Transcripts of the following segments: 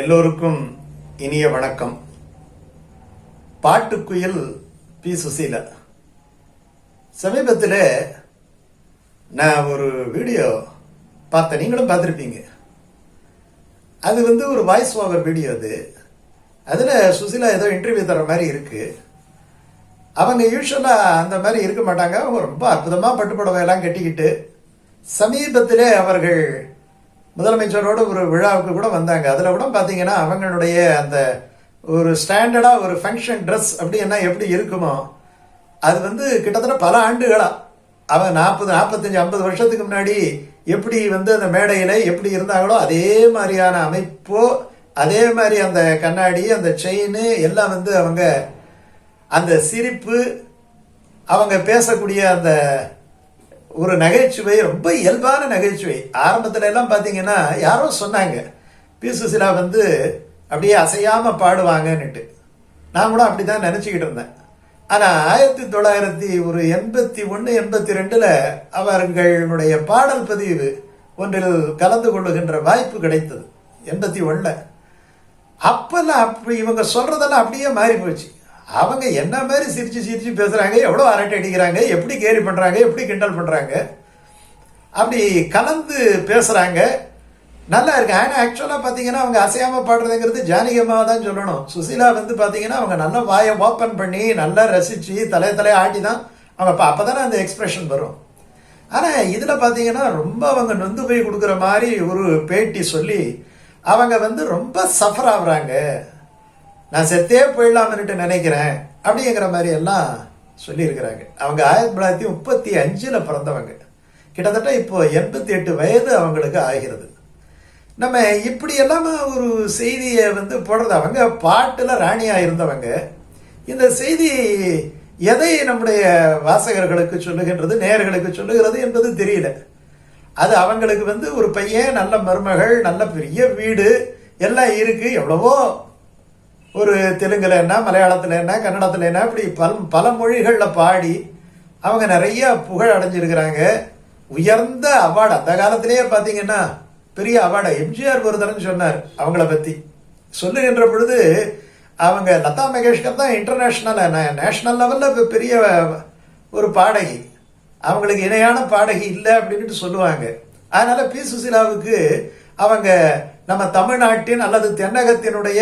எல்லோருக்கும் இனிய வணக்கம். பாட்டுக்குயில் பி. சுசீல. சமீபத்தில் நான் ஒரு வீடியோ பார்த்தேன். நீங்களும் பார்த்துருப்பீங்க. அது வந்து ஒரு வாய்ஸ் ஓவர் வீடியோ அது. அதில் சுசீலா ஏதோ இன்டர்வியூ தர மாதிரி இருக்கு. அவங்க யூஸ்வலாக அந்த மாதிரி இருக்க மாட்டாங்க. அவங்க ரொம்ப அற்புதமாக பட்டுப்புடவையெல்லாம் கட்டிக்கிட்டு சமீபத்திலே அவர்கள் முதலமைச்சரோட ஒரு விழாவுக்கு கூட வந்தாங்க. அதில் கூட பார்த்தீங்கன்னா அவங்களுடைய அந்த ஒரு ஸ்டாண்டர்டாக ஒரு ஃபங்க்ஷன் ட்ரெஸ் அப்படின்னா எப்படி இருக்குமோ அது வந்து கிட்டத்தட்ட பல ஆண்டுகளாக அவன் நாற்பது நாற்பத்தஞ்சு ஐம்பது வருஷத்துக்கு முன்னாடி எப்படி வந்து அந்த மேடையில் எப்படி இருந்தாங்களோ அதே மாதிரியான அமைப்போ அதே மாதிரி அந்த கண்ணாடி அந்த செயின் எல்லாம் வந்து அவங்க அந்த சிரிப்பு அவங்க பேசக்கூடிய அந்த ஒரு நகைச்சுவை ரொம்ப இயல்பான நகைச்சுவை. ஆரம்பத்துல எல்லாம் பார்த்தீங்கன்னா யாரோ சொன்னாங்க பி சுசிலா வந்து அப்படியே அசையாமல் பாடுவாங்கன்னுட்டு. நான் கூட அப்படிதான் நினச்சிக்கிட்டு இருந்தேன். ஆனால் ஆயிரத்தி தொள்ளாயிரத்தி ஒரு எண்பத்தி ஒன்று எண்பத்தி ரெண்டில் அவர்களுடைய பாடல் பதிவு ஒன்றில் கலந்து கொள்ளுகின்ற வாய்ப்பு கிடைத்தது எண்பத்தி ஒன்றில் அப்போல்லாம் அப்படி இவங்க சொல்கிறதெல்லாம் அப்படியே மாறி போச்சு அவங்க என்ன மாதிரி சிரிச்சு சிரித்து பேசுகிறாங்க எவ்வளோ அரட்டை அடிக்கிறாங்க எப்படி கேலி பண்ணுறாங்க எப்படி கிண்டல் பண்ணுறாங்க அப்படி கலந்து பேசுகிறாங்க நல்லா இருக்கு. ஆனால் ஆக்சுவலாக பார்த்தீங்கன்னா அவங்க அசையாமல் பாடுறதுங்கிறது ஜானகியமாக தான் சொல்லணும். சுசீலா வந்து பார்த்தீங்கன்னா அவங்க நல்லா வாயை ஓப்பன் பண்ணி நல்லா ரசித்து தலை தலையை ஆட்டி தான் அவங்க அப்போ அப்போ தானே அந்த எக்ஸ்பிரஷன் வரும். ஆனால் இதில் பார்த்தீங்கன்னா ரொம்ப அவங்க நொந்து போய் கொடுக்குற மாதிரி ஒரு பேட்டி சொல்லி அவங்க வந்து ரொம்ப சஃபர் ஆகுறாங்க. நான் செத்தே போயிடலாம்னுட்டு நினைக்கிறேன் அப்படிங்கிற மாதிரி எல்லாம் சொல்லியிருக்கிறாங்க. அவங்க ஆயிரத்தி தொள்ளாயிரத்தி முப்பத்தி அஞ்சில் பிறந்தவங்க. கிட்டத்தட்ட இப்போ எண்பத்தி எட்டு வயது அவங்களுக்கு ஆகிறது. நம்ம இப்படி எல்லாம் ஒரு செய்தியை வந்து போடுறது அவங்க பாட்டில் ராணியாக இருந்தவங்க. இந்த செய்தி எதை நம்முடைய வாசகர்களுக்கு சொல்லுகின்றது நேர்களுக்கு சொல்லுகிறது என்பது தெரியல. அது அவங்களுக்கு வந்து ஒரு பையன் நல்ல மருமகள் நல்ல பெரிய வீடு எல்லாம் இருக்குது எவ்வளவோ ஒரு தெலுங்குல என்ன மலையாளத்தில் என்ன கன்னடத்தில் என்ன இப்படி பல் பல மொழிகளில் பாடி அவங்க நிறைய புகழ் அடைஞ்சிருக்கிறாங்க. உயர்ந்த அவார்டு அந்த காலத்திலேயே பார்த்தீங்கன்னா பெரிய அவார்டை எம்ஜிஆர் ஒருத்தரன்னு சொன்னார் அவங்கள பற்றி சொல்லுகின்ற பொழுது அவங்க லதா மங்கேஷ்கர் தான் இன்டர்நேஷ்னல் நேஷ்னல் லெவலில் பெரிய ஒரு பாடகி. அவங்களுக்கு இணையான பாடகி இல்லை அப்படின்ட்டு சொல்லுவாங்க. அதனால் பி. சுசிலாவுக்கு அவங்க நம்ம தமிழ்நாட்டின் அல்லது தென்னகத்தினுடைய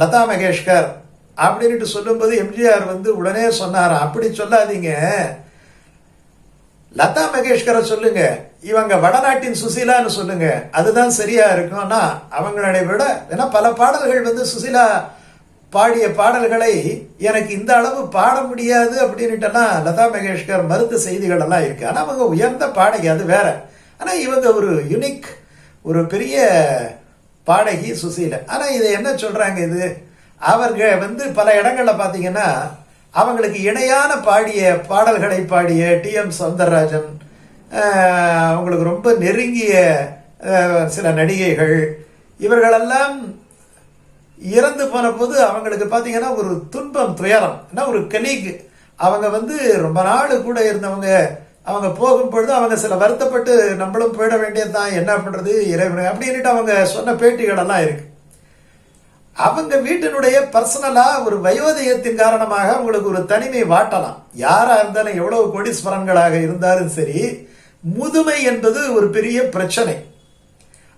லதா மகேஷ்கர் அப்படின்ட்டு சொல்லும்போது எம்ஜிஆர் வந்து உடனே சொன்னாராம் அப்படி சொல்லாதீங்க. லதா மகேஷ்கரை சொல்லுங்க. இவங்க வடநாட்டின் சுசீலான்னு சொல்லுங்க. அதுதான் சரியா இருக்கும்னா அவங்களுடைய விட ஏன்னா பல பாடல்கள் வந்து சுசீலா பாடிய பாடல்களை எனக்கு இந்த அளவு பாட முடியாது அப்படின்ட்டுலாம் லதா மங்கேஷ்கர் மருத்து செய்திகள் எல்லாம் இருக்கு. ஆனால் அவங்க உயர்ந்த பாடகி அது வேற. ஆனால் இவங்க ஒரு யுனிக் ஒரு பெரிய பாடகி சுசீல ஆனால் இதை என்ன சொல்கிறாங்க இது? அவர்கள் வந்து பல இடங்களில் பார்த்தீங்கன்னா அவங்களுக்கு இணையான பாடிய பாடல்களை பாடிய டிஎம் சௌந்தரராஜன் அவங்களுக்கு ரொம்ப நெருங்கிய சில நடிகைகள் இவர்களெல்லாம் இறந்து போன போது அவங்களுக்கு பார்த்தீங்கன்னா ஒரு துன்பம் துயரம் ஏன்னா ஒரு கலீக். அவங்க வந்து ரொம்ப நாள் கூட இருந்தவங்க அவங்க போகும் பொழுது அவங்க சில வருத்தப்பட்டு நம்மளும் போயிட வேண்டியதுதான் என்ன பண்ணுறது இறைவனை அப்படின்ட்டு அவங்க சொன்ன பேட்டிகளெல்லாம் இருக்குது அவங்க வீட்டினுடைய பர்சனலாக ஒரு வயோதயத்தின் காரணமாக அவங்களுக்கு ஒரு தனிமை வாட்டலாம். யாராக இருந்தாலும் எவ்வளவு கோடீஸ்வரன்களாக இருந்தாலும் சரி முதுமை என்பது ஒரு பெரிய பிரச்சனை.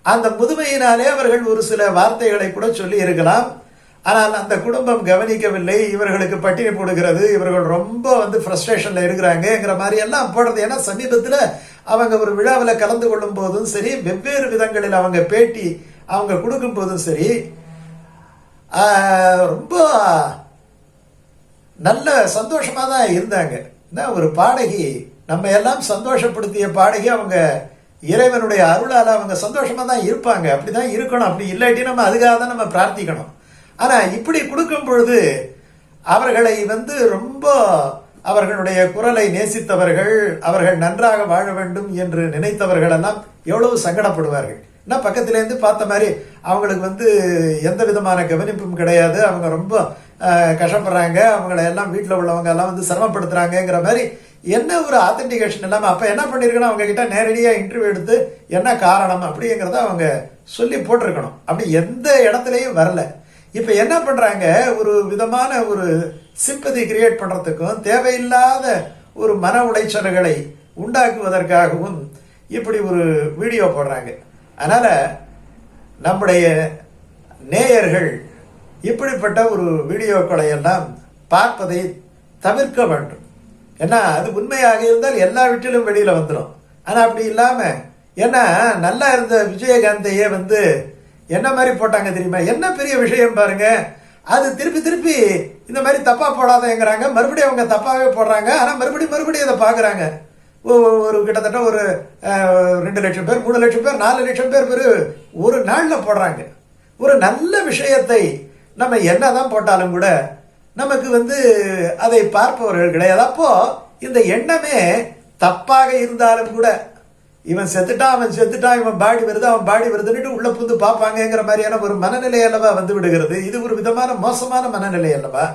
அந்த முதுமையினாலே அவர்கள் ஒரு சில வார்த்தைகளை கூட சொல்லி இருக்கலாம். ஆனால் அந்த குடும்பம் கவனிக்கவில்லை. இவர்களுக்கு பட்டினி போடுகிறது. இவர்கள் ரொம்ப வந்து ஃப்ரஸ்ட்ரேஷனில் இருக்கிறாங்கங்கிற மாதிரி எல்லாம் போடுறது. ஏன்னா சமீபத்தில் அவங்க ஒரு விழாவில் கலந்து கொள்ளும் போதும் சரி வெவ்வேறு விதங்களில் அவங்க பேட்டி அவங்க கொடுக்கும் போதும் சரி ரொம்ப நல்ல சந்தோஷமாக தான் இருந்தாங்க. என்ன ஒரு பாடகி நம்ம எல்லாம் சந்தோஷப்படுத்திய பாடகி அவங்க இறைவனுடைய அருளால் அவங்க சந்தோஷமாக தான் இருப்பாங்க. அப்படி தான் இருக்கணும். அப்படி இல்லாட்டி நம்ம அதுக்காக தான் நம்ம பிரார்த்திக்கணும். ஆனால் இப்படி கொடுக்கும் பொழுது அவர்களை வந்து ரொம்ப அவர்களுடைய குரலை நேசித்தவர்கள் அவர்கள் நன்றாக வாழ வேண்டும் என்று நினைத்தவர்கள் எல்லாம் எவ்வளவு சங்கடப்படுவார்கள். என்ன பக்கத்திலேருந்து பார்த்த மாதிரி அவங்களுக்கு வந்து எந்த விதமான கவனிப்பும் கிடையாது. அவங்க ரொம்ப கஷ்டப்படுறாங்க. அவங்கள எல்லாம் வீட்டில் உள்ளவங்க எல்லாம் வந்து சிரமப்படுத்துறாங்கிற மாதிரி என்ன ஒரு ஆத்தன்டிகேஷன் இல்லாமல் அப்போ என்ன பண்ணியிருக்கணும் அவங்க கிட்ட நேரடியாக இன்டர்வியூ எடுத்து என்ன காரணம் அப்படிங்கிறத அவங்க சொல்லி போட்டிருக்கணும். அப்படி எந்த இடத்துலையும் வரலை. இப்போ என்ன பண்ணுறாங்க ஒரு விதமான ஒரு சிம்பதி கிரியேட் பண்ணுறதுக்கும் தேவையில்லாத ஒரு மன உளைச்சல்களை உண்டாக்குவதற்காகவும் இப்படி ஒரு வீடியோ போடுறாங்க. அதனால் நம்முடைய நேயர்கள் இப்படிப்பட்ட ஒரு வீடியோக்களை எல்லாம் பார்ப்பதை தவிர்க்க வேண்டும். ஏன்னா அது உண்மையாக இருந்தால் எல்லா வீட்டிலும் வெளியில் வந்துடும் ஆனால் அப்படி இல்லாமல் ஏன்னா நல்லா இருந்த விஜயகாந்தையே வந்து என்ன மாதிரி போட்டாங்க தெரியுமா? என்ன பெரிய விஷயம் பாருங்க. அது திருப்பி திருப்பி இந்த மாதிரி தப்பா போடாதேங்கிறாங்க. மறுபடியும் அவங்க தப்பாவே போடுறாங்க. ஆனா மறுபடியும் மறுபடியும் அதை பாக்குறாங்க. ஒரு கிட்டத்தட்ட ஒரு ரெண்டு லட்சம் பேர் மூணு லட்சம் பேர் நாலு லட்சம் பேர் பேர் ஒரு நாளில் போடுறாங்க. ஒரு நல்ல விஷயத்தை நம்ம என்னதான் போட்டாலும் கூட நமக்கு வந்து அதை பார்ப்பவர்கள் கிடையாது. அப்போ இந்த எண்ணமே தப்பாக இருந்தாலும் கூட இவன் செத்துட்டான் அவன் செத்துட்டான் இவன் பாடி வருது அவன் பாடி வருதுன்னுட்டு உள்ள புந்து பார்ப்பாங்கங்கிற மாதிரியான ஒரு மனநிலை அல்லவா வந்து விடுகிறது. இது ஒரு விதமான மோசமான மனநிலை அல்லவா?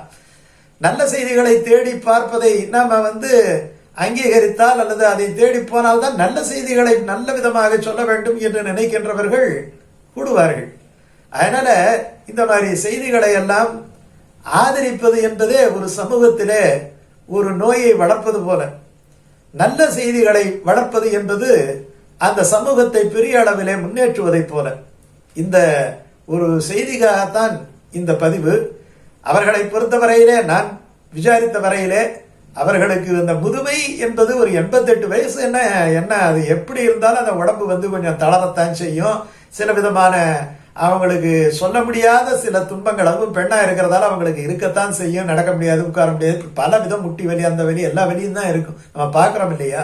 நல்ல செய்திகளை தேடி பார்ப்பதை நாம வந்து அங்கீகரித்தால் அல்லது அதை தேடி போனால் தான் நல்ல செய்திகளை நல்ல விதமாக சொல்ல வேண்டும் என்று நினைக்கின்றவர்கள் கூடுவார்கள். அதனால இந்த மாதிரி செய்திகளை எல்லாம் ஆதரிப்பது என்பதே ஒரு சமூகத்திலே ஒரு நோயை வளர்ப்பது போல. நல்ல செய்திகளை வளர்ப்பது என்பது அந்த சமூகத்தை பெரிய அளவிலே முன்னேற்றுவதைப் போல. இந்த ஒரு செய்திக்காகத்தான் இந்த பதிவு. அவர்களை பொறுத்தவரையிலே நான் விசாரித்த வரையிலே அவர்களுக்கு இந்த முதுமை என்பது ஒரு எண்பத்தெட்டு வயசு என்ன என்ன அது எப்படி இருந்தாலும் அந்த உடம்பு வந்து கொஞ்சம் தளரத்தான் செய்யும். சில விதமான அவங்களுக்கு சொல்ல முடியாத சில துன்பங்கள் அதுவும் பெண்ணாக இருக்கிறதால அவங்களுக்கு இருக்கத்தான் செய்யும் நடக்க முடியாது உட்கார முடியாது. பல விதம் முட்டி வலி அந்த வலி எல்லா வலியும் தான் இருக்கும். நம்ம பார்க்குறோம் இல்லையா?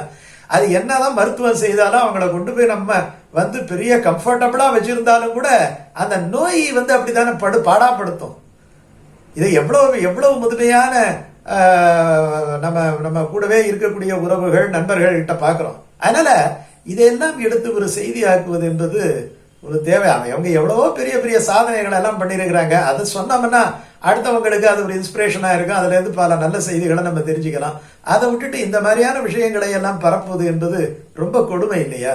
அது என்னதான் மருத்துவம் செய்தாலும் அவங்கள கொண்டு போய் நம்ம வந்து பெரிய கம்ஃபர்டபுளாக வச்சுருந்தாலும் கூட அந்த நோய் வந்து அப்படித்தானே படு பாடாப்படுத்தும். இதை எவ்வளவு எவ்வளவு முதுமையான நம்ம நம்ம கூடவே இருக்கக்கூடிய உறவுகள் நண்பர்கள் கிட்ட அதனால் இதையெல்லாம் எடுத்து ஒரு செய்தியாக்குவது என்பது ஒரு தேவை அவன் அவங்க எவ்வளவோ பெரிய பெரிய சாதனைகள் எல்லாம் பண்ணியிருக்கிறாங்க. அது சொன்னோம்னா அடுத்தவங்களுக்கு அது ஒரு இன்ஸ்பிரேஷனாக இருக்கும். அதுலேருந்து பல நல்ல செய்திகளை நம்ம தெரிஞ்சுக்கலாம். அதை விட்டுட்டு இந்த மாதிரியான விஷயங்களை எல்லாம் பரப்புவது என்பது ரொம்ப கொடுமை இல்லையா?